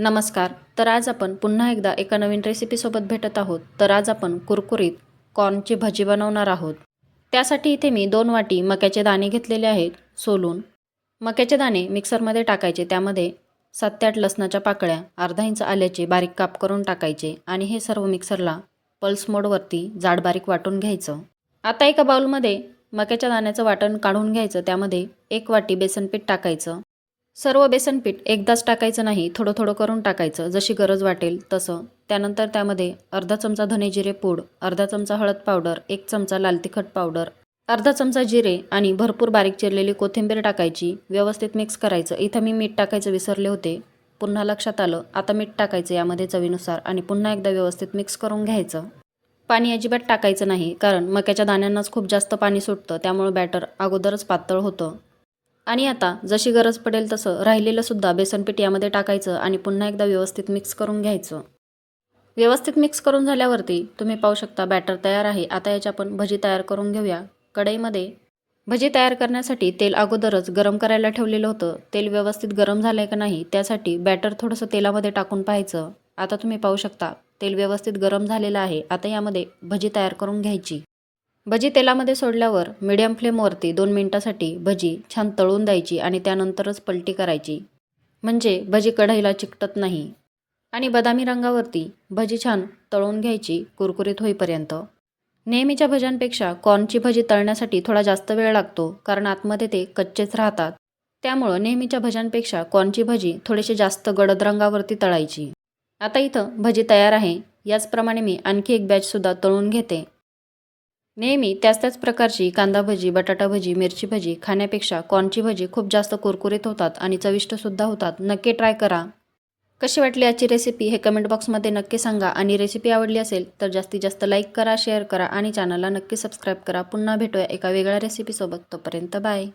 नमस्कार. तर आज आपण पुन्हा एकदा एका नवीन रेसिपीसोबत भेटत आहोत. तर आज आपण कुरकुरीत कॉर्नची भजी बनवणार आहोत. त्यासाठी इथे मी दोन वाटी मक्याचे दाणे घेतलेले आहेत. सोलून मक्याचे दाणे मिक्सरमध्ये टाकायचे. त्यामध्ये सात ते आठ लसणाच्या पाकळ्या अर्धा इंच आल्याचे बारीक काप करून टाकायचे आणि हे सर्व मिक्सरला पल्स मोडवरती जाड बारीक वाटून घ्यायचं. आता एका बाउलमध्ये मक्याच्या दाण्याचं वाटण काढून घ्यायचं. त्यामध्ये एक वाटी बेसनपीठ टाकायचं. सर्व बेसनपीठ एकदाच टाकायचं नाही थोडं थोडं करून टाकायचं जशी गरज वाटेल तसं. त्यानंतर त्यामध्ये अर्धा चमचा धने जिरे पूड अर्धा चमचा हळद पावडर एक चमचा लाल तिखट पावडर अर्धा चमचा जिरे आणि भरपूर बारीक चिरलेली कोथिंबीर टाकायची. व्यवस्थित मिक्स करायचं. इथं मी मीठ टाकायचं विसरले होते. पुन्हा लक्षात आलं. आता मीठ टाकायचं यामध्ये चवीनुसार आणि पुन्हा एकदा व्यवस्थित मिक्स करून घ्यायचं. पाणी अजिबात टाकायचं नाही कारण मक्याच्या दाण्यांनाच खूप जास्त पाणी सुटतं. त्यामुळे बॅटर अगोदरच पातळ होतं. आणि आता जशी गरज पडेल तसं राहिलेलं सुद्धा बेसनपीठ यामध्ये टाकायचं आणि पुन्हा एकदा व्यवस्थित मिक्स करून घ्यायचं. व्यवस्थित मिक्स करून झाल्यावरती तुम्ही पाहू शकता बॅटर तयार आहे. आता याची आपण भजी तयार करून घेऊया. कढईमध्ये भजी तयार करण्यासाठी तेल अगोदरच गरम करायला ठेवलेलं होतं. तेल व्यवस्थित गरम झालं आहे का नाही त्यासाठी बॅटर थोडंसं तेलामध्ये टाकून पाहायचं. आता तुम्ही पाहू शकता तेल व्यवस्थित गरम झालेलं आहे. आता यामध्ये भजी तयार करून घ्यायची. भजी तेलामध्ये सोडल्यावर मिडियम फ्लेमवरती दोन मिनटासाठी भजी छान तळून द्यायची आणि त्यानंतरच पलटी करायची. म्हणजे भजी कढईला चिकटत नाही. आणि बदामी रंगावरती भजी छान तळून घ्यायची कुरकुरीत होईपर्यंत. नेहमीच्या भज्यांपेक्षा कॉर्नची भजी तळण्यासाठी थोडा जास्त वेळ लागतो कारण आतमध्ये ते कच्चेच राहतात. त्यामुळं नेहमीच्या भज्यांपेक्षा कॉर्नची भजी थोडीशी जास्त गडद रंगावरती तळायची. आता इथं भजी तयार आहे. याचप्रमाणे मी आणखी एक बॅचसुद्धा तळून घेते. नेहमी त्याच त्याच प्रकारची कांदा भजी बटाटा भजी मिरची भजी खाण्यापेक्षा कॉर्नची भजी खूप जास्त कुरकुरीत होतात आणि चविष्टसुद्धा होतात. नक्की ट्राय करा. कशी वाटली आजची रेसिपी हे कमेंट बॉक्समध्ये नक्की सांगा. आणि रेसिपी आवडली असेल तर जास्तीत जास्त लाईक करा शेअर करा आणि चॅनलला नक्की सबस्क्राईब करा. पुन्हा भेटूया एका वेगळ्या रेसिपीसोबत तोपर्यंत बाय